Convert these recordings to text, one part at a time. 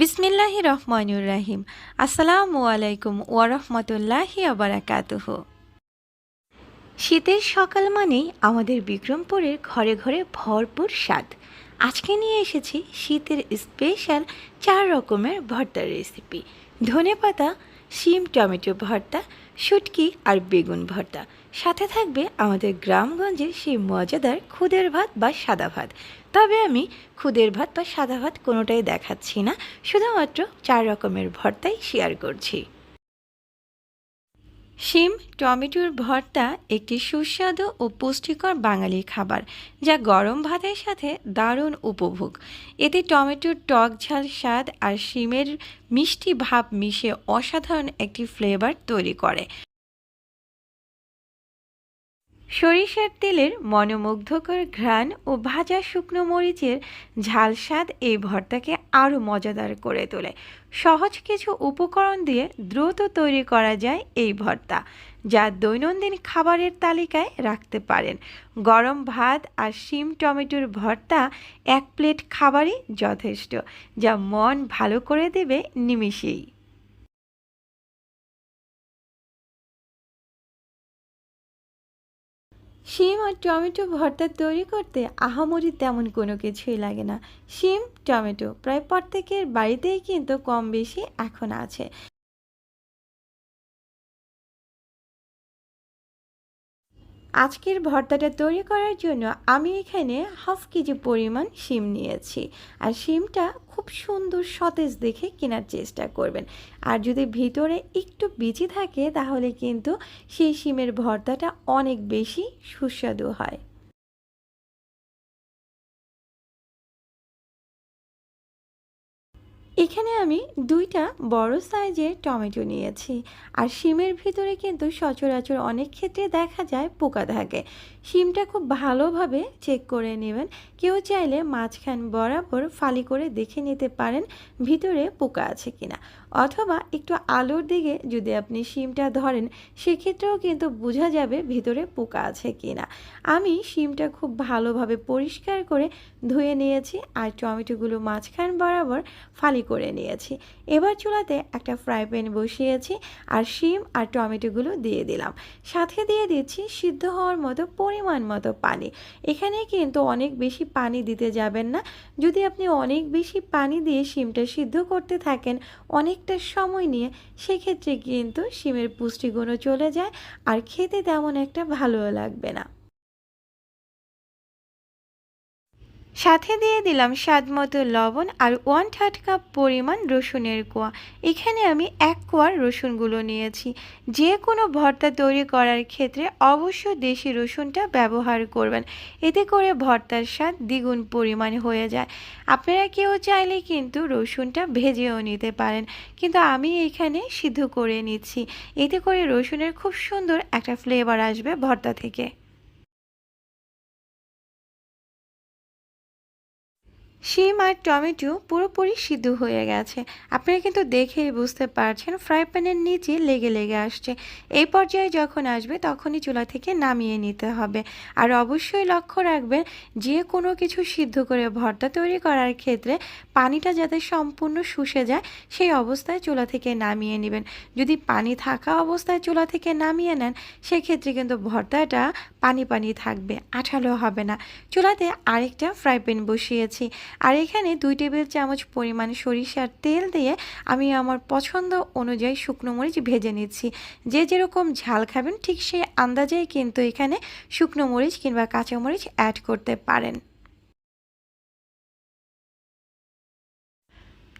বিসমিল্লাহ রহমানুর রাহিম। আসসালামু আলাইকুম ওয়ারহমতুল্লাহি আবরাকাতুহ শীতের সকাল মানেই আমাদের বিক্রমপুরের ঘরে ঘরে ভরপুর স্বাদ। আজকে নিয়ে এসেছি শীতের স্পেশাল চার রকমের ভর্তার রেসিপি ধনেপাতা শিম টমেটো ভর্তা, শুটকি আর বেগুন ভর্তা। সাথে থাকবে আমাদের গ্রামগঞ্জের সেই মজাদার খুদের ভাত বা সাদা ভাত। তবে আমি খুদের ভাত বা সাদা ভাত কোনোটাই দেখাচ্ছি না, শুধুমাত্র চার রকমের ভর্তাই শেয়ার করছি। শিম, টমেটোর ভর্তা একটি সুস্বাদু ও পুষ্টিকর বাঙালি খাবার, যা গরম ভাতের সাথে দারুণ উপভোগ। এতে টমেটোর টক ঝাল স্বাদ আর শিমের মিষ্টি ভাব মিশে অসাধারণ একটি ফ্লেভার তৈরি করে। সরিষার তেলের মনোমুগ্ধকর ঘ্রাণ ও ভাজা শুকনো মরিচের ঝাল স্বাদ এই ভর্তাকে আরও মজাদার করে তোলে। সহজ কিছু উপকরণ দিয়ে দ্রুত তৈরি করা যায় এই ভর্তা, যা দৈনন্দিন খাবারের তালিকায় রাখতে পারেন। গরম ভাত আর শিম টমেটোর ভর্তা এক প্লেট খাবারই যথেষ্ট, যা মন ভালো করে দেবে নিমিষেই। শিম আর টমেটো ভর্তা তৈরি করতে আহামরি তেমন কোনো কিছুই লাগে না। শিম, টমেটো প্রায় প্রত্যেকের বাড়িতেই কিন্তু কম বেশি এখন আছে। আজকের ভর্তাটা তৈরি করার জন্য আমি এখানে হাফ কেজি পরিমাণ শিম নিয়েছি। আর শিমটা খুব সুন্দর সতেজ দেখে কেনার চেষ্টা করবেন। আর যদি ভিতরে একটু বিচি থাকে, তাহলে কিন্তু সেই শিমের ভর্তাটা অনেক বেশি সুস্বাদু হয়। এখানে আমি দুইটা বড় সাইজের টমেটো নিয়েছি। আর শিমের ভিতরে কিন্তু সচরাচর অনেক ক্ষেত্রে দেখা যায় পোকা থাকে। শিমটা খুব ভালোভাবে চেক করে নেবেন। কেউ চাইলে মাঝখান বরাবর ফালি করে দেখে নিতে পারেন ভিতরে পোকা আছে কিনা। অথবা একটু আলোর দিকে যদি আপনি শিমটা ধরেন, সেক্ষেত্রেও কিন্তু বোঝা যাবে ভিতরে পোকা আছে কিনা। আমি শিমটা খুব ভালোভাবে পরিষ্কার করে ধুয়ে নিয়েছি আর টমেটোগুলো মাঝখান বরাবর ফালি করে নিয়েছি। এবার চুলাতে একটা ফ্রাই প্যান বসিয়েছি আর শিম আর টমেটোগুলো দিয়ে দিলাম। সাথে দিয়ে দিচ্ছি সিদ্ধ হওয়ার মতো পরিমাণ মতো পানি। এখানে কিন্তু অনেক বেশি পানি দিতে যাবেন না। যদি আপনি অনেক বেশি পানি দিয়ে শিমটা সিদ্ধ করতে থাকেন অনেকটা সময় নিয়ে, সেক্ষেত্রে কিন্তু শিমের পুষ্টিগুণও চলে যায় আর খেতে তেমন একটা ভালোও লাগবে না। সাথে দিয়ে দিলাম স্বাদ মতো লবণ আর ওয়ান থার্ড কাপ পরিমাণ রসুনের কোয়া। এখানে আমি এক কোয়ার রসুনগুলো নিয়েছি। যে কোনো ভর্তা তৈরি করার ক্ষেত্রে অবশ্য দেশি রসুনটা ব্যবহার করবেন। এতে করে ভর্তার স্বাদ দ্বিগুণ পরিমাণ হয়ে যায়। আপনারা কেউ চাইলে কিন্তু রসুনটা ভেজেও নিতে পারেন। কিন্তু আমি এখানে সিদ্ধ করে নিচ্ছি। এতে করে রসুনের খুব সুন্দর একটা ফ্লেভার আসবে ভর্তা থেকে। শিম আর টমেটো পুরোপুরি সিদ্ধ হয়ে গেছে। আপনারা কিন্তু দেখেই বুঝতে পারছেন, ফ্রাই প্যানের নিচে লেগে লেগে আসছে। এই পর্যায়ে যখন আসবে তখনই চুলা থেকে নামিয়ে নিতে হবে। আর অবশ্যই লক্ষ্য রাখবেন, যে কোনো কিছু সিদ্ধ করে ভর্তা তৈরি করার ক্ষেত্রে পানিটা যাতে সম্পূর্ণ শুষে যায়, সেই অবস্থায় চুলা থেকে নামিয়ে নেবেন। যদি পানি থাকা অবস্থায় চুলা থেকে নামিয়ে নেন, সেক্ষেত্রে কিন্তু ভর্তাটা পানি পানি থাকবে, আঠালো হবে না। চুলাতে আরেকটা ফ্রাই প্যান বসিয়েছি। আর এখানে দুই টেবিল চামচ পরিমাণ সরিষার তেল দিয়ে আমি আমার পছন্দ অনুযায়ী শুকনো মরিচ ভেজে নিচ্ছি। যে যেরকম ঝাল খাবেন, ঠিক সেই আন্দাজেই কিন্তু এখানে শুকনো মরিচ কিংবা কাঁচা মরিচ অ্যাড করতে পারেন।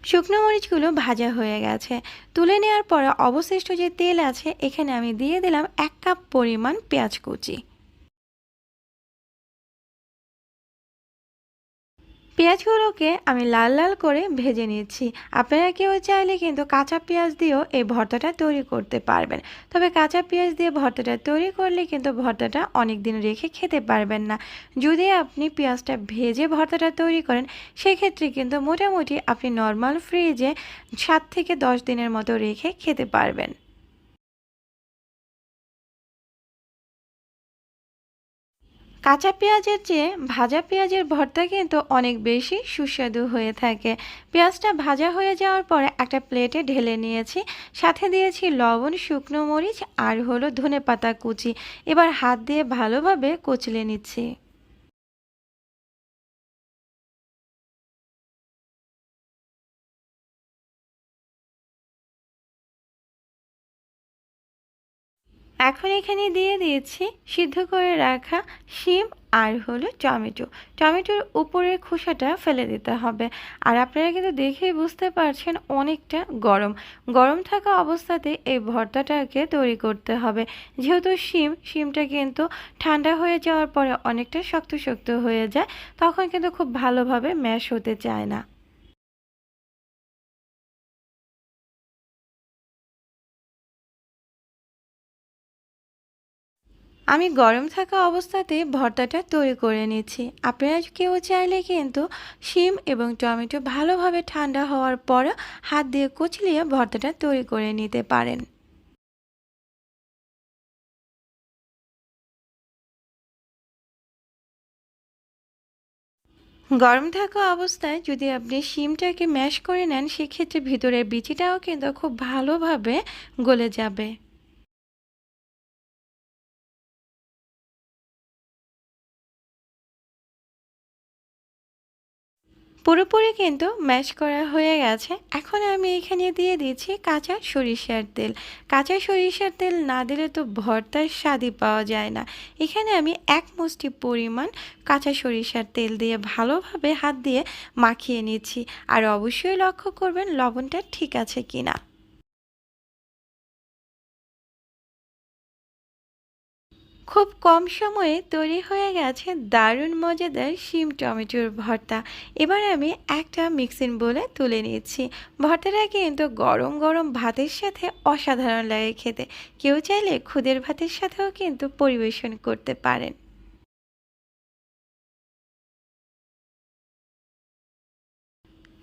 শুকনো মরিচগুলো ভাজা হয়ে গেছে। তুলে নেওয়ার পরে অবশিষ্ট যে তেল আছে, এখানে আমি দিয়ে দিলাম এক কাপ পরিমাণ পেঁয়াজ কুচি। পেঁয়াজগুলোকে আমি লাল লাল করে ভেজে নিচ্ছি আপনারা কেউ চাইলে কিন্তু কাঁচা পেঁয়াজ দিয়েও এই ভর্তাটা তৈরি করতে পারবেন। তবে কাঁচা পেঁয়াজ দিয়ে ভর্তাটা তৈরি করলে কিন্তু ভর্তাটা অনেক দিন রেখে খেতে পারবেন না। যদি আপনি পেঁয়াজটা ভেজে ভর্তাটা তৈরি করেন, সেক্ষেত্রে কিন্তু মোটামুটি আপনি নর্মাল ফ্রিজে সাত থেকে দশ দিনের মতো রেখে খেতে পারবেন। কাঁচা পেঁয়াজের চেয়ে ভাজা পেঁয়াজের ভর্তা কিন্তু অনেক বেশি সুস্বাদু হয়ে থাকে। পেঁয়াজটা ভাজা হয়ে যাওয়ার পরে একটা প্লেটে ঢেলে নিয়েছি। সাথে দিয়েছি লবণ, শুকনো মরিচ আর হলো ধনে পাতা কুচি। এবার হাত দিয়ে ভালোভাবে কুচলে নিচ্ছি। এখন এখানে দিয়ে দিয়েছি সিদ্ধ করে রাখা শিম আর হলো টমেটো। টমেটোর উপরের খোসাটা ফেলে দিতে হবে। আর আপনারা কিন্তু দেখেই বুঝতে পারছেন অনেকটা গরম। গরম থাকা অবস্থাতে এই ভর্তাটাকে তৈরি করতে হবে। যেহেতু শিম, শিমটা কিন্তু ঠান্ডা হয়ে যাওয়ার পরে অনেকটা শক্ত শক্ত হয়ে যায়, তখন কিন্তু খুব ভালোভাবে ম্যাশ হতে চায় না। আমি গরম থাকা অবস্থাতে ভর্তাটা তৈরি করে নিচ্ছি। আপনারা কেউ চাইলে কিন্তু শিম এবং টমেটো ভালোভাবে ঠান্ডা হওয়ার পর হাত দিয়ে কুচলিয়ে ভর্তাটা তৈরি করে নিতে পারেন। গরম থাকা অবস্থায় যদি আপনি শিমটাকে ম্যাশ করে নেন, সেক্ষেত্রে ভিতরের বিচিটাও কিন্তু খুব ভালোভাবে গলে যাবে। পুরোপুরি কিন্তু ম্যাশ করা হয়ে গেছে। এখন আমি এখানে দিয়ে দিচ্ছি কাঁচা সরিষার তেল। কাঁচা সরিষার তেল না দিলে তো ভর্তার স্বাদই পাওয়া যায় না। এখানে আমি এক মুষ্টি পরিমাণ কাঁচা সরিষার তেল দিয়ে ভালোভাবে হাত দিয়ে মাখিয়ে নিচ্ছি। আর অবশ্যই লক্ষ্য করবেন লবণটা ঠিক আছে কিনা। খুব কম সময়ে তৈরি হয়ে গেছে দারুণ মজাদার শিম টমেটোর ভর্তা। এবার আমি একটা মিক্সিং বলে তুলে নিয়েছি ভর্তাটা কিন্তু গরম গরম ভাতের সাথে অসাধারণ লাগে খেতে। কেউ চাইলে খুদের ভাতের সাথেও কিন্তু পরিবেশন করতে পারেন।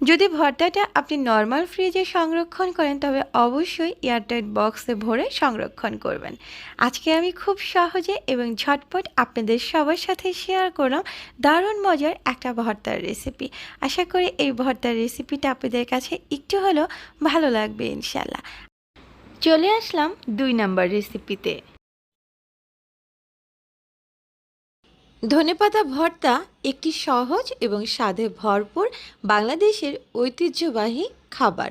যদি ভর্তাটা আপনি নর্মাল ফ্রিজে সংরক্ষণ করেন, তবে অবশ্যই এয়ারটাইট বক্সে ভরে সংরক্ষণ করবেন। আজকে আমি খুব সহজে এবং ঝটপট আপনাদের সবার সাথে শেয়ার করলাম দারুণ মজার একটা ভর্তার রেসিপি আশা করি এই ভর্তার রেসিপিটা আপনাদের কাছে একটু হলেও ভালো লাগবে ইনশাল্লাহ চলে আসলাম দুই নাম্বার রেসিপিতে ধনেপাতা ভর্তা একটি সহজ এবং স্বাদে ভরপুর বাংলাদেশের ঐতিহ্যবাহী খাবার।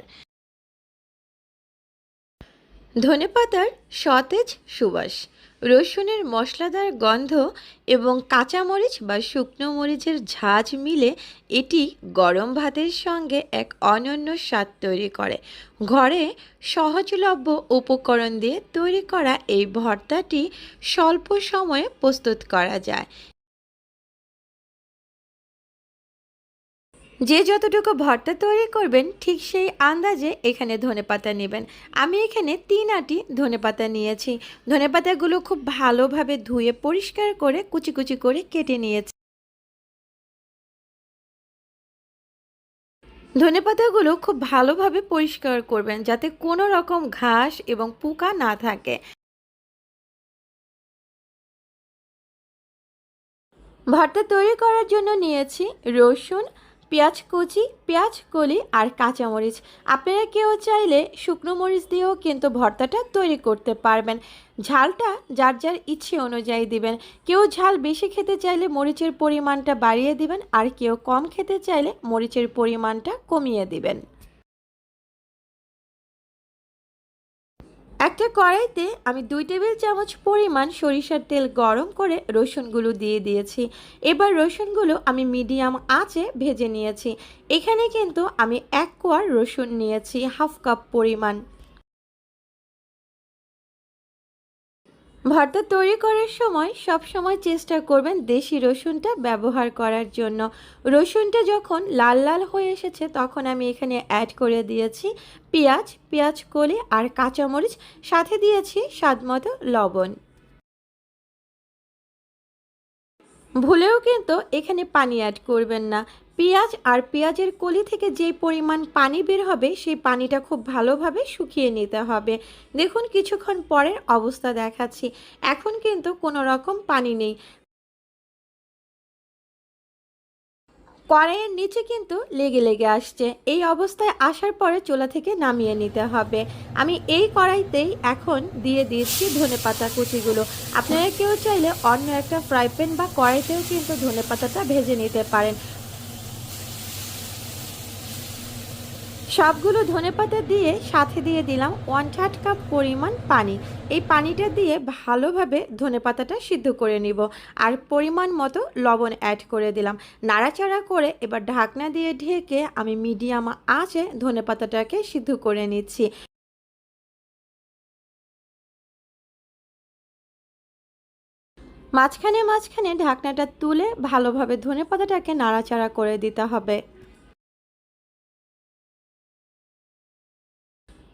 ধনেপাতার সতেজ সুবাস, রসুনের মশলাদার গন্ধ এবং কাঁচামরিচ বা শুকনো মরিচের ঝাঁজ মিলে এটি গরম ভাতের সঙ্গে এক অনন্য স্বাদ তৈরি করে। ঘরে সহজলভ্য উপকরণ দিয়ে তৈরি করা এই ভর্তাটি স্বল্প সময়ে প্রস্তুত করা যায়। যে যতটুকু ভর্তা তৈরি করবেন, ঠিক সেই আন্দাজে এখানে ধনেপাতা নেবেন। আমি এখানে তিন আটি ধনেপাতা নিয়েছি। ধনেপাতাগুলো খুব ভালোভাবে ধুয়ে পরিষ্কার করে কুচি কুচি করে কেটে নিয়েছি। ধনেপাতাগুলো খুব ভালোভাবে পরিষ্কার করবেন যাতে কোনো রকম ঘাস এবং পোকা না থাকে। ভর্তা তৈরি করার জন্য নিয়েছি রসুন পেঁয়াজ কুচি, পেঁয়াজ, কলি আর কাঁচামরিচ। আপনারা কেউ চাইলে শুকনো মরিচ দিয়েও কিন্তু ভর্তাটা তৈরি করতে পারবেন। ঝালটা যার যার ইচ্ছে অনুযায়ী দিবেন। কেউ ঝাল বেশি খেতে চাইলে মরিচের পরিমাণটা বাড়িয়ে দিবেন আর কেউ কম খেতে চাইলে মরিচের পরিমাণটা কমিয়ে দিবেন। একটা কড়াইতে আমি দুই টেবিল চামচ পরিমাণ সরিষার তেল গরম করে রসুনগুলো দিয়ে দিয়েছি। এবার রসুনগুলো আমি মিডিয়াম আঁচে ভেজে নিয়েছি। এখানে কিন্তু আমি এক কোয়ার রসুন নিয়েছি, হাফ কাপ পরিমাণ। ভর্তা তৈরি করার সময় সব সময় চেষ্টা করবেন দেশি রসুনটা ব্যবহার করার জন্য। রসুনটা যখন লাল লাল হয়ে এসেছে, তখন আমি এখানে অ্যাড করে দিয়েছি পেঁয়াজ পেঁয়াজ কলি আর কাঁচামরিচ। সাথে দিয়েছি স্বাদমতো লবণ। ভুলেও কিন্তু এখানে পানি অ্যাড করবেন না। পেঁয়াজ আর পেঁয়াজের কলি থেকে যে পরিমাণ পানি বের হবে, সেই পানিটা খুব ভালোভাবে শুকিয়ে নিতে হবে। দেখুন, কিছুক্ষণ পরের অবস্থা দেখাচ্ছি। এখন কিন্তু কোনো রকম পানি নেই। কড়াইয়ের নিচে কিন্তু লেগে লেগে আসছে। এই অবস্থায় আসার পরে চুলা থেকে নামিয়ে নিতে হবে। আমি এই কড়াইতেই এখন দিয়ে দিয়েছি ধনে পাতা কুচিগুলো। আপনারা কেউ চাইলে অন্য একটা ফ্রাই প্যান বা কড়াইতেও কিন্তু ধনে পাতাটা ভেজে নিতে পারেন। সবগুলো ধনেপাতা দিয়ে সাথে দিয়ে দিলাম ওয়ান থার্ড কাপ পরিমাণ পানি। এই পানিটা দিয়ে ভালোভাবে ধনেপাতাটা সিদ্ধ করে নিব। আর পরিমাণ মতো লবণ অ্যাড করে দিলাম। নাড়াচাড়া করে এবার ঢাকনা দিয়ে ঢেকে আমি মিডিয়াম আঁচে ধনেপাতাটাকে সিদ্ধ করে নিচ্ছি। মাঝখানে মাঝখানে ঢাকনাটা তুলে ভালোভাবে ধনেপাতাটাকে নাড়াচাড়া করে দিতে হবে।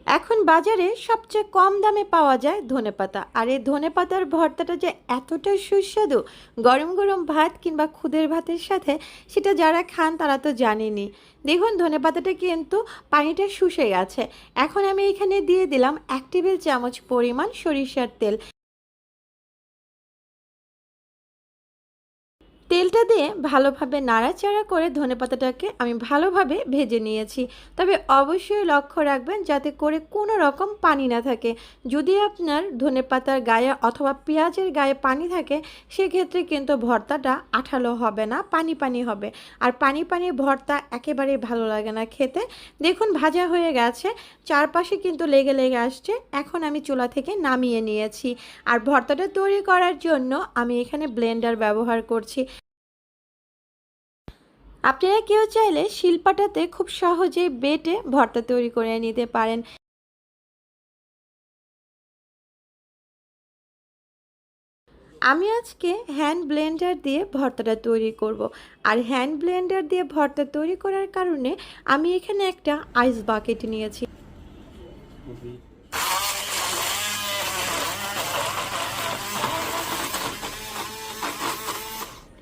এখন বাজারে সবচেয়ে কম দামে পাওয়া যায় ধনে পাতা আর এই ধনে পাতার ভর্তাটা যে এতটা সুস্বাদু, গরম গরম ভাত কিংবা খুদের ভাতের সাথে সেটা যারা খান তারা তো জানেনি দেখুন ধনে পাতাটা কিন্তু পানিটা শুষে গেছে এখন আমি এখানে দিয়ে দিলাম এক টেবিল চামচ পরিমাণ সরিষার তেল। তেলটা দিয়ে ভালোভাবে নাড়াচাড়া করে ধনেপাতাটাকে আমি ভালোভাবে ভেজে নিয়েছি। তবে অবশ্যই লক্ষ্য রাখবেন যাতে করে কোনো রকম পানি না থাকে। যদি আপনার ধনেপাতার গায়ে অথবা পেঁয়াজের গায়ে পানি থাকে, সেক্ষেত্রে কিন্তু ভর্তাটা আঠালো হবে না, পানি পানি হবে। আর পানি পানি ভর্তা একেবারেই ভালো লাগে না খেতে। দেখুন, ভাজা হয়ে গেছে। চারপাশে কিন্তু লেগে লেগে আসছে। এখন আমি চুলা থেকে নামিয়ে নিয়েছি। আর ভর্তাটা তৈরি করার জন্য আমি এখানে ব্লেন্ডার ব্যবহার করছি। আপনারা কেউ চাইলে শিলপাটাতে খুব সহজে বেটে ভর্তা তৈরি করে নিতে পারেন আমি আজকে হ্যান্ড ব্লেন্ডার দিয়ে ভর্তাটা তৈরি করব। আর হ্যান্ড ব্লেন্ডার দিয়ে ভর্তা তৈরি করার কারণে আমি এখানে একটা আইস বাকেট নিয়েছি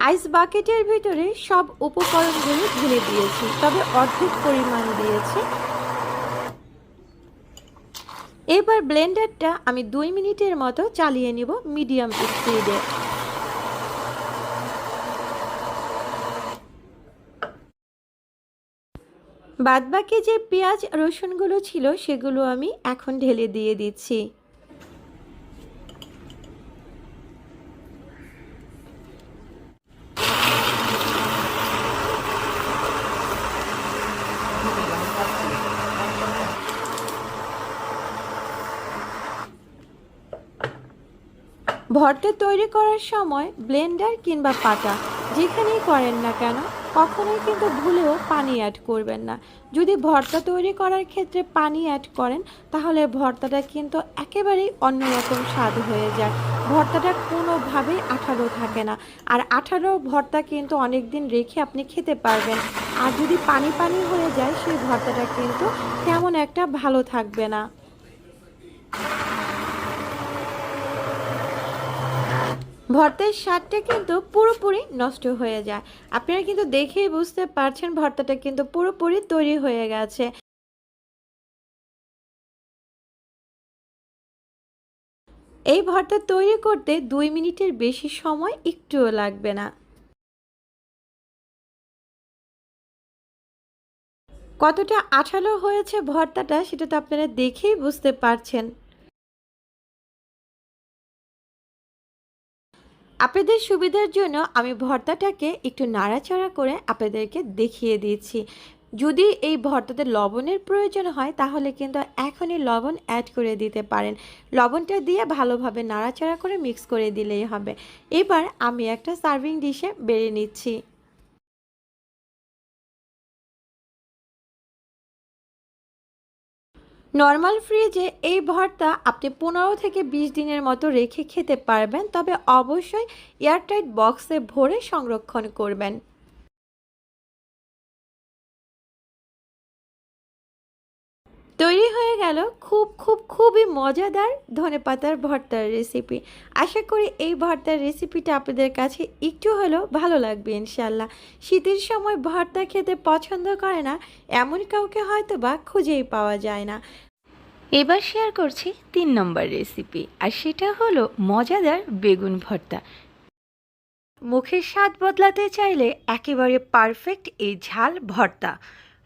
আইস বাকেটের ভিতরে সব উপকরণগুলো ঢেলে দিয়েছি, তবে অর্ধেক পরিমাণ দিয়েছি। এবার ব্লেন্ডারটা আমি দুই মিনিটের মতো চালিয়ে নিব মিডিয়াম স্পিডে। বাদবাকি যে পেঁয়াজ, রসুনগুলো ছিল, সেগুলো আমি এখন ঢেলে দিয়ে দিচ্ছি। ভর্তা তৈরি করার সময় ব্লেন্ডার কিংবা পাটা যেখানেই করেন না কেন, কখনোই কিন্তু ভুলেও পানি অ্যাড করবেন না। যদি ভর্তা তৈরি করার ক্ষেত্রে পানি অ্যাড করেন, তাহলে ভর্তাটা কিন্তু একেবারেই অন্যরকম স্বাদ হয়ে যায়। ভর্তাটা কোনোভাবেই আঠালো থাকে না। আর আঠালো ভর্তা কিন্তু অনেক দিন রেখে আপনি খেতে পারবেন। আর যদি পানি পানি হয়ে যায়, সেই ভর্তাটা কিন্তু তেমন একটা ভালো থাকবে না। ভর্তার স্বাদটা কিন্তু পুরোপুরি নষ্ট হয়ে যায়। আপনারা কিন্তু দেখেই বুঝতে পারছেন ভর্তাটা কিন্তু পুরোপুরি তৈরি হয়ে গেছে। এই ভর্তা তৈরি করতে দুই মিনিটের বেশি সময় একটুও লাগবে না। কতটা আঠালো হয়েছে ভর্তাটা সেটা তো আপনারা দেখেই বুঝতে পারছেন। আপনাদের সুবিধার জন্য আমি ভর্তাটাকে একটু নাড়াচাড়া করে আপনাদেরকে দেখিয়ে দিয়েছি যদি এই ভর্তাতে লবণের প্রয়োজন হয়, তাহলে কিন্তু এখনই লবণ অ্যাড করে দিতে পারেন। লবণটা দিয়ে ভালোভাবে নাড়াচাড়া করে মিক্স করে দিলেই হবে। এবার আমি একটা সার্ভিং ডিশে বেড়ে নিচ্ছি। নর্মাল ফ্রিজে এই ভর্তা আপনি পনেরো থেকে বিশ দিনের মতো রেখে খেতে পারবেন, তবে অবশ্যই এয়ারটাইট বক্সে ভরে সংরক্ষণ করবেন। তৈরি হয়ে গেল খুব খুব, খুবই মজাদার ধনেপাতার ভর্তার রেসিপি আশা করি এই ভর্তার রেসিপিটা আপনাদের কাছে একটু হলেও ভালো লাগবে ইনশাল্লাহ শীতের সময় ভর্তা খেতে পছন্দ করে না, এমন কাউকে হয়তো বা খুঁজেই পাওয়া যায় না। এবার শেয়ার করছি তিন নম্বর রেসিপি আর সেটা হলো মজাদার বেগুন ভর্তা। মুখের স্বাদ বদলাতে চাইলে একেবারে পারফেক্ট এই ঝাল ভর্তা।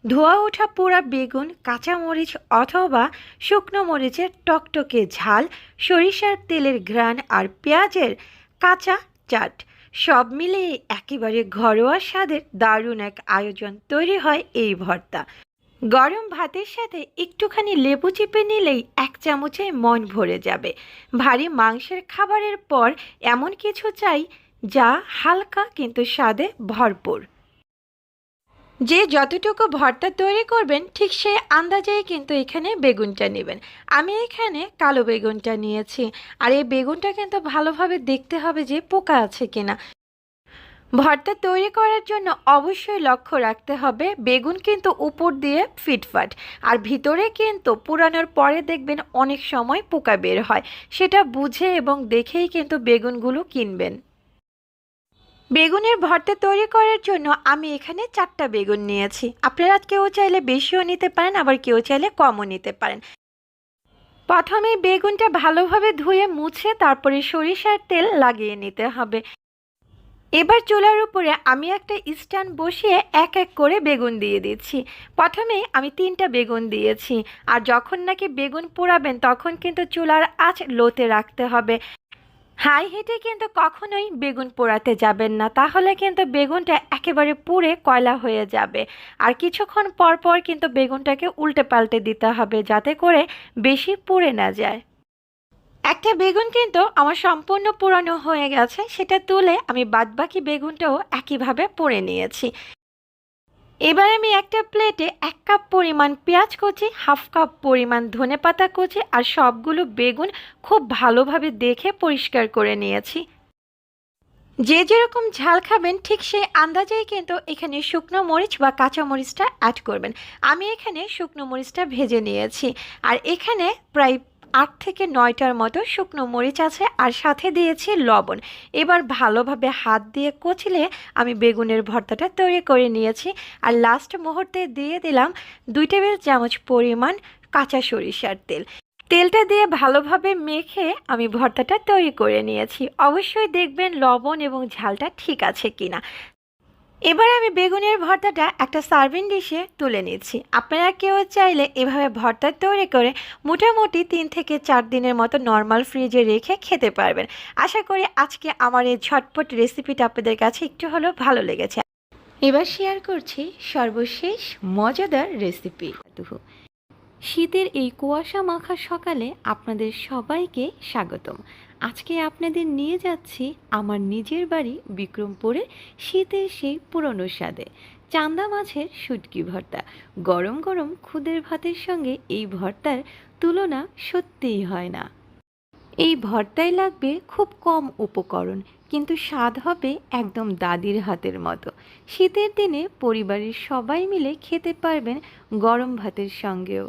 ধোয়া ওঠা পোড়া বেগুন কাঁচামরিচ অথবা শুকনো মরিচের টকটকে ঝাল, সরিষার তেলের ঘ্রাণ আর পেঁয়াজের কাঁচা চাট। সব মিলিয়ে একেবারে ঘরোয়া স্বাদের দারুণ এক আয়োজন তৈরি হয় এই ভর্তা। গরম ভাতের সাথে একটুখানি লেবু চিপে নিলেই এক চামচে মন ভরে যাবে। ভারী মাংসের খাবারের পর এমন কিছু চাই যা হালকা কিন্তু স্বাদে ভরপুর। যে যতটুকু ভর্তা তৈরি করবেন, ঠিক সেই আন্দাজেই কিন্তু এখানে বেগুনটা নেবেন। আমি এখানে কালো বেগুনটা নিয়েছি, আর এই বেগুনটা কিন্তু ভালোভাবে দেখতে হবে যে পোকা আছে কিনা। ভর্তা তৈরি করার জন্য অবশ্যই লক্ষ্য রাখতে হবে, বেগুন কিন্তু উপর দিয়ে ফিটফাট, আর ভিতরে কিন্তু পুরানোর পরে দেখবেন অনেক সময় পোকা বের হয়। সেটা বুঝে এবং দেখেই কিন্তু বেগুনগুলো কিনবেন। বেগুনের ভর্তা তৈরি করার জন্য আমি এখানে চারটা বেগুন নিয়েছি। আপনারা কেউ চাইলে বেশিও নিতে পারেন, আবার কেউ চাইলে কমও নিতে পারেন। প্রথমে বেগুনটা ভালোভাবে ধুয়ে মুছে তারপরে সরিষার তেল লাগিয়ে নিতে হবে। এবার চুলার উপরে আমি একটা স্ট্যান্ড বসিয়ে এক এক করে বেগুন দিয়ে দিচ্ছি। প্রথমে আমি তিনটা বেগুন দিয়েছি। আর যখন নাকি বেগুন পোড়াবেন, তখন কিন্তু চুলার আঁচ লোতে রাখতে হবে। হাই হিটে কিন্তু কখনোই বেগুন পোড়াতে যাবেন না। তাহলে কিন্তু বেগুনটা একেবারে পুড়ে কয়লা হয়ে যাবে। আর কিছুক্ষণ পর পর কিন্তু বেগুনটাকে উল্টে পাল্টে দিতে হবে যাতে করে বেশি পুড়ে না যায়। একটা বেগুন কিন্তু আমার সম্পূর্ণ পোড়ানো হয়ে গেছে, সেটা তুলে আমি বাদবাকি বেগুনটাও একইভাবে পোড়ে নিয়েছি। এবার আমি একটা প্লেটে এক কাপ পরিমাণ পেঁয়াজ কুচি হাফ কাপ পরিমাণ ধনেপাতা কুচি আর সবগুলো বেগুন খুব ভালোভাবে দেখে পরিষ্কার করে নিয়েছি। যে যেরকম ঝাল খাবেন, ঠিক সেই আন্দাজেই কিন্তু এখানে শুকনো মরিচ বা কাঁচা মরিচটা অ্যাড করবেন। আমি এখানে শুকনো মরিচটা ভেজে নিয়েছি। আর এখানে প্রায় আট থেকে নয়টার মতো শুকনো মরিচ আছে আর সাথে দিয়েছি লবণ। এবার ভালোভাবে হাত দিয়ে কচলে আমি বেগুনের ভর্তাটা তৈরি করে নিয়েছি। আর লাস্ট মুহূর্তে দিয়ে দিলাম দুই টেবিল চামচ পরিমাণ কাঁচা সরিষার তেল। তেলটা দিয়ে ভালোভাবে মেখে আমি ভর্তাটা তৈরি করে নিয়েছি। অবশ্যই দেখবেন লবণ এবং ঝালটা ঠিক আছে কিনা। এবার আমি বেগুনের ভর্তাটা একটা সার্ভিং ডিশে তুলে নিচ্ছি। আপনারা কেউ চাইলে এভাবে ভর্তা তৈরি করে মোটামুটি তিন থেকে চার দিনের মতো নর্মাল ফ্রিজে রেখে খেতে পারবেন। আশা করি আজকে আমার এই ঝটপট রেসিপিটা আপনাদের কাছে একটু হলেও ভালো লেগেছে। এবার শেয়ার করছি সর্বশেষ মজাদার রেসিপি। শীতের এই কুয়াশা মাখা সকালে আপনাদের সবাইকে স্বাগতম। আজকে আপনাদের নিয়ে যাচ্ছি আমার নিজের বাড়ি বিক্রমপুরে শীতের সেই পুরনো স্বাদে। চান্দা মাছের শুটকি ভর্তা। গরম গরম খুদের ভাতের সঙ্গে এই ভর্তার তুলনা সত্যিই হয় না। এই ভর্তায় লাগবে খুব কম উপকরণ, কিন্তু স্বাদ হবে একদম দাদির হাতের মতো। শীতের দিনে পরিবারের সবাই মিলে খেতে পারবেন গরম ভাতের সঙ্গেও।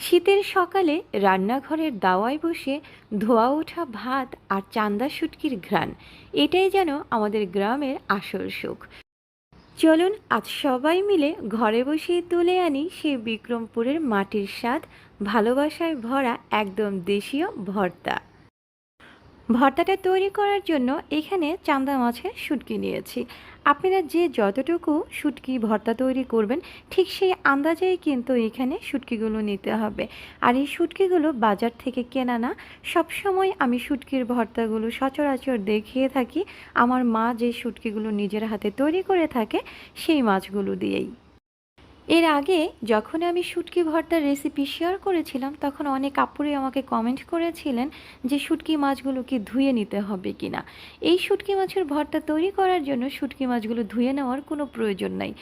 শীতের সকালে রান্নাঘরের দাওয়ায় বসে ধোয়া ওঠা ভাত আর চান্দা শুটকির ঘ্রাণ, এটাই যেন আমাদের গ্রামের আসল সুখ। চলুন, আজ সবাই মিলে ঘরে বসেই তুলে আনি সেই বিক্রমপুরের মাটির স্বাদ, ভালোবাসায় ভরা একদম দেশীয় ভর্তা। ভর্তাটা তৈরি করার জন্য এখানে চান্দা মাছের শুটকি নিয়েছি। আপনারা যে যতটুকু শুটকি, ভর্তা তৈরি করবেন, ঠিক সেই আন্দাজেই কিন্তু এখানে শুটকিগুলো নিতে হবে। আর এই শুটকিগুলো বাজার থেকে কেনা না, সবসময় আমি শুটকির ভর্তাগুলো সচরাচর দেখিয়ে থাকি। আমার মা যে শুটকিগুলো নিজের হাতে তৈরি করে থাকে, সেই মাছগুলো দিয়েই। এর আগে যখন আমি শুটকি ভর্তার রেসিপি শেয়ার করেছিলাম, তখন অনেক আপুরে আমাকে কমেন্ট করেছিলেন যে শুটকি মাছগুলো কি ধুয়ে নিতে হবে কি না এই শুটকি মাছের ভর্তা তৈরি করার জন্য শুটকি মাছগুলো ধুয়ে নেওয়ার কোনো প্রয়োজন নাই।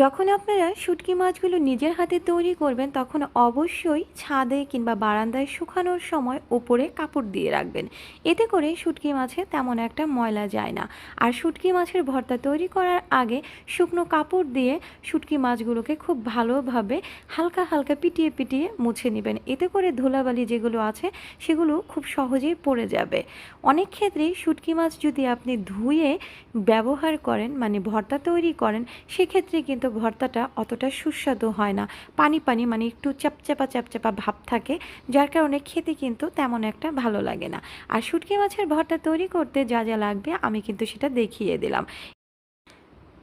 যখন আপনারা শুটকি মাছগুলো নিজের হাতে তৈরি করবেন, তখন অবশ্যই ছাদে কিংবা বারান্দায় শুকানোর সময় ওপরে কাপড় দিয়ে রাখবেন। এতে করে শুটকি মাছে তেমন একটা ময়লা যায় না। আর শুটকি মাছের ভর্তা তৈরি করার আগে শুকনো কাপড় দিয়ে শুটকি মাছগুলোকে খুব ভালোভাবে হালকা হালকা পিটিয়ে পিটিয়ে মুছে নেবেন। এতে করে ধুলাবালি যেগুলো আছে, সেগুলো খুব সহজেই পড়ে যাবে। অনেক ক্ষেত্রেই শুটকি মাছ যদি আপনি ধুয়ে ব্যবহার করেন মানে ভর্তা তৈরি করেন, সেক্ষেত্রে কিন্তু কিন্তু ভর্তাটা অতটা সুস্বাদু হয় না। পানি পানি মানে একটু চ্যাপচ্যাপা চ্যাপচ্যাপা ভাব থাকে, যার কারণে খেতে কিন্তু তেমন একটা ভালো লাগে না। আর শুটকি মাছের ভর্তা তৈরি করতে যা যা লাগবে আমি কিন্তু সেটা দেখিয়ে দিলাম।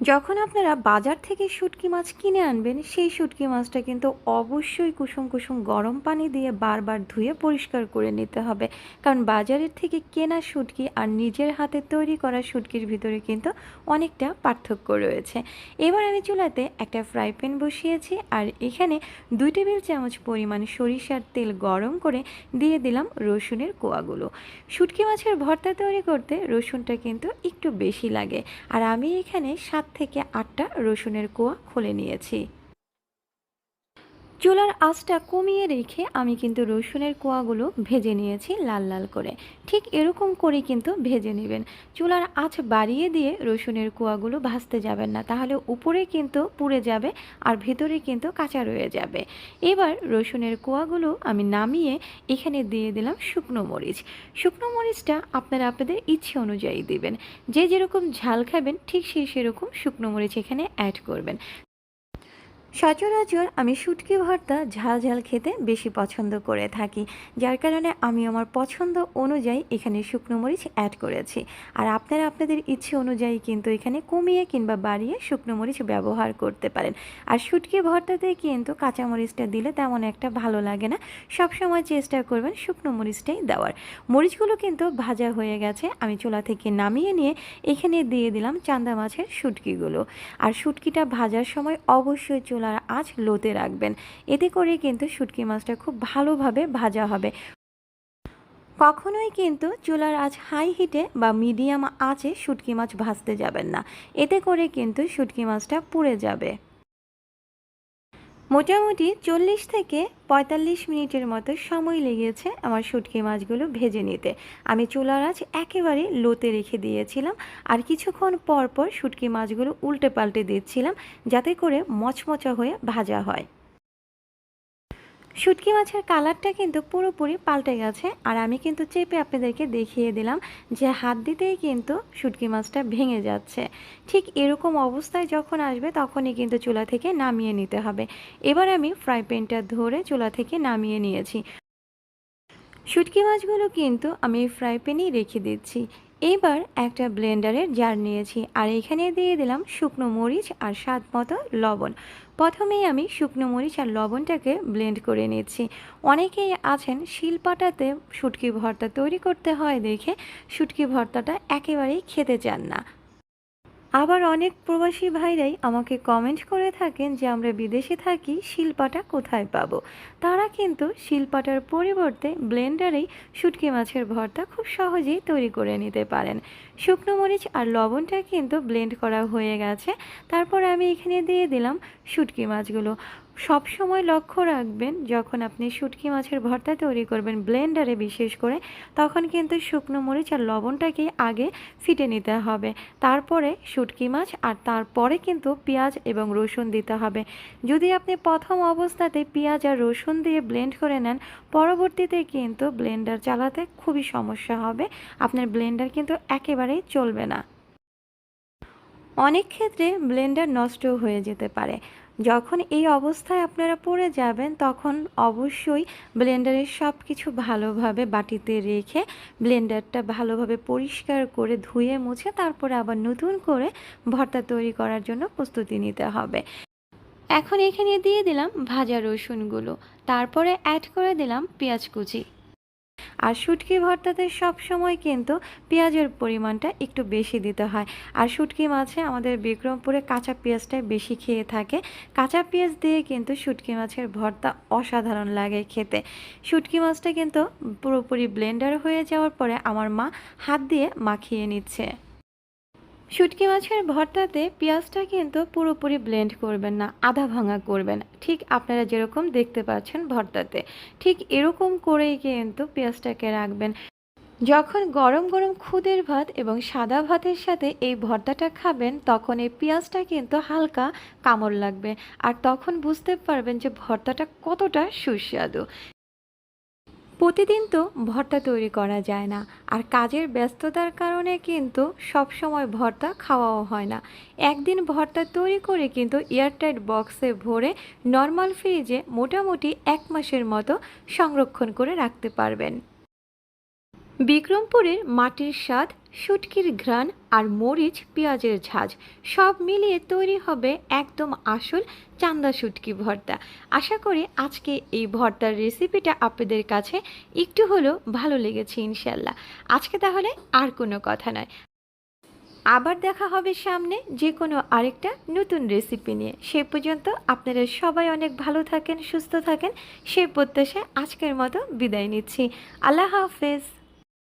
যখন আপনারা বাজার থেকে শুটকি মাছ কিনে আনবেন, সেই শুটকি মাছটা কিন্তু অবশ্যই কুসুম কুসুম গরম পানি দিয়ে বারবার ধুয়ে পরিষ্কার করে নিতে হবে। কারণ বাজারের থেকে কেনা শুটকি আর নিজের হাতে তৈরি করা শুটকির ভিতরে কিন্তু অনেকটা পার্থক্য রয়েছে। এবার আমি চুলাতে একটা ফ্রাই প্যান বসিয়েছি আর এখানে দুই টেবিল চামচ পরিমাণ সরিষার তেল গরম করে দিয়ে দিলাম রসুনের কোয়াগুলো। শুটকি মাছের ভর্তা তৈরি করতে রসুনটা কিন্তু একটু বেশি লাগে। আর আমি এখানে সাত থেকে আটটা রসুনের কোয়া খুলে নিয়েছি। চুলার আঁচটা কমিয়ে রেখে আমি কিন্তু রসুনের কোয়াগুলো ভেজে নিয়েছি লাল লাল করে। ঠিক এরকম করে কিন্তু ভেজে নেবেন। চুলার আঁচ বাড়িয়ে দিয়ে রসুনের কোয়াগুলো ভাজতে যাবেন না। তাহলে উপরে কিন্তু পুড়ে যাবে আর ভেতরে কিন্তু কাঁচা রয়ে যাবে। এবার রসুনের কোয়াগুলো আমি নামিয়ে এখানে দিয়ে দিলাম শুকনো মরিচ। শুকনো মরিচটা আপনারা আপনাদের ইচ্ছে অনুযায়ী দিবেন। যে যেরকম ঝাল খাবেন ঠিক সেই সেরকম শুকনো মরিচ এখানে অ্যাড করবেন। সচরাচর আমি শুটকি ভর্তা ঝাল ঝাল খেতে বেশি পছন্দ করে থাকি, যার কারণে আমি আমার পছন্দ অনুযায়ী এখানে শুকনো মরিচ অ্যাড করেছি। আর আপনারা আপনাদের ইচ্ছে অনুযায়ী কিন্তু এখানে কমিয়ে কিংবা বাড়িয়ে শুকনো মরিচ ব্যবহার করতে পারেন। আর শুটকি ভর্তাতে কিন্তু কাঁচা মরিচটা দিলে তেমন একটা ভালো লাগে না। সবসময় চেষ্টা করবেন শুকনো মরিচটাই দেওয়ার। মরিচগুলো কিন্তু ভাজা হয়ে গেছে, আমি চুলা থেকে নামিয়ে নিয়ে এখানে দিয়ে দিলাম চান্দা মাছের শুটকিগুলো। আর শুটকিটা ভাজার সময় অবশ্যই চুলার আঁচ লোতে রাখবেন। এতে করে কিন্তু শুটকি মাছটা খুব ভালোভাবে ভাজা হবে। কখনোই কিন্তু চুলার আজ হাই হিটে বা মিডিয়াম আঁচে শুটকি মাছ ভাজতে যাবেন না। এতে করে কিন্তু শুটকি মাছটা পুড়ে যাবে। মোটামুটি চল্লিশ থেকে পঁয়তাল্লিশ মিনিটের মতো সময় লেগেছে আমার শুটকি মাছগুলো ভেজে নিতে। আমি চুলার আঁচ একেবারে লোতে রেখে দিয়েছিলাম আর কিছুক্ষণ পর পর শুটকি মাছগুলো উল্টে পাল্টে দিচ্ছিলাম যাতে করে মচমচা হয়ে ভাজা হয়। শুটকি মাছের কালারটা কিন্তু পুরোপুরি পাল্টে গেছে আর আমি কিন্তু চেপে আপনাদেরকে দেখিয়ে দিলাম যে হাত দিতেই কিন্তু শুটকি মাছটা ভেঙে যাচ্ছে। ঠিক এরকম অবস্থায় যখন আসবে তখনই কিন্তু চুলা থেকে নামিয়ে নিতে হবে। এবার আমি ফ্রাই প্যানটা ধরে চুলা থেকে নামিয়ে নিয়েছি। শুটকি মাছগুলো কিন্তু আমি ফ্রাই প্যানেই রেখে দিচ্ছি। এবার একটা ব্লেন্ডারের জার নিয়েছি আর এখানে দিয়ে দিলাম শুকনো মরিচ আর স্বাদ মতো লবণ। প্রথমেই আমি শুকনো মরিচ আর লবণটাকে ব্লেন্ড করে নিয়েছি অনেকেই আছেন শিলপাটাতে শুটকি ভর্তা তৈরি করতে হয় দেখে শুটকি ভর্তাটা একেবারেই খেতে চান না। আবার অনেক প্রবাসী ভাইরাই আমাকে কমেন্ট করে থাকেন যে আমরা বিদেশে থাকি, শিলপাটা কোথায় পাবো? তারা কিন্তু শিলপাটার পরিবর্তে ব্লেন্ডারেই শুটকি মাছের ভর্তা খুব সহজেই তৈরি করে নিতে পারেন। শুকনো মরিচ আর লবণটা কিন্তু ব্লেন্ড করা হয়ে গেছে। তারপর আমি এখানে দিয়ে দিলাম শুটকি মাছগুলো। সব সময় লক্ষ্য রাখবেন, যখন আপনি শুটকি মাছের ভর্তা তৈরি করবেন ব্লেন্ডারে বিশেষ করে, তখন কিন্তু শুকনো মরিচ আর লবণটাকে আগে ফিটে নিতে হবে। তারপরে শুটকি মাছ আর তারপরে কিন্তু পেঁয়াজ এবং রসুন দিতে হবে। যদি আপনি প্রথম অবস্থাতে পেঁয়াজ আর রসুন দিয়ে ব্লেন্ড করে নেন, পরবর্তীতে কিন্তু ব্লেন্ডার চালাতে খুবই সমস্যা হবে। আপনার ব্লেন্ডার কিন্তু একেবারেই চলবে না। অনেক ক্ষেত্রে ব্লেন্ডার নষ্ট হয়ে যেতে পারে। যখন এই অবস্থায় আপনারা পড়ে যাবেন, তখন অবশ্যই ব্লেন্ডারের সব কিছু ভালোভাবে বাটিতে রেখে ব্লেন্ডারটা ভালোভাবে পরিষ্কার করে ধুয়ে মুছে, তারপরে আবার নতুন করে ভর্তা তৈরি করার জন্য প্রস্তুতি নিতে হবে। এখন এখানে দিয়ে দিলাম ভাজা রসুনগুলো। তারপরে অ্যাড করে দিলাম পেঁয়াজ কুচি। আর শুটকি ভর্তাতে সব সময় কিন্তু পেঁয়াজের পরিমাণটা একটু বেশি দিতে হয়। আর শুটকি মাছে আমাদের বিক্রমপুরে কাঁচা পেঁয়াজটাই বেশি খেয়ে থাকে। কাঁচা পেঁয়াজ দিয়ে কিন্তু শুটকি মাছের ভর্তা অসাধারণ লাগে খেতে। শুটকি মাছটা কিন্তু পুরোপুরি ব্লেন্ডার হয়ে যাওয়ার পরে আমার মা হাত দিয়ে মাখিয়ে নিচ্ছে। শুটকি মাছের ভর্তাতে পেঁয়াজটা কিন্তু পুরোপুরি ব্লেন্ড করবেন না, আধা ভাঙা করবেন ঠিক আপনারা যেরকম দেখতে পাচ্ছেন ভর্তাতে, ঠিক এরকম করেই কিন্তু পেঁয়াজটাকে রাখবেন। যখন গরম গরম খুদের ভাত এবং সাদা ভাতের সাথে এই ভর্তাটা খাবেন, তখন এই পেঁয়াজটা কিন্তু হালকা কামড় লাগবে। আর তখন বুঝতে পারবেন যে ভর্তাটা কতটা সুস্বাদু। প্রতিদিন তো ভর্তা তৈরি করা যায় না। আর কাজের ব্যস্ততার কারণে কিন্তু সব সময় ভর্তা খাওয়াও হয় না। একদিন ভর্তা তৈরি করে কিন্তু এয়ারটাইট বক্সে ভরে নর্মাল ফ্রিজে মোটামুটি এক মাসের মতো সংরক্ষণ করে রাখতে পারবেন। বিক্রমপুরের মাটির স্বাদ, শুটকির ঘ্রাণ আর মরিচ, পেঁয়াজের ঝাঁজ সব মিলিয়ে তৈরি হবে একদম আসল চান্দা শুটকি ভর্তা। আশা করি আজকে এই ভর্তার রেসিপিটা আপনাদের কাছে একটু হলেও ভালো লেগেছে ইনশাল্লাহ। আজকে তাহলে আর কোনো কথা নয়। আবার দেখা হবে সামনে যে কোনো আরেকটা নতুন রেসিপি নিয়ে। সে পর্যন্ত আপনারা সবাই অনেক ভালো থাকেন, সুস্থ থাকেন। সে প্রত্যাশায় আজকের মতো বিদায় নিচ্ছি। আল্লাহ হাফেজ।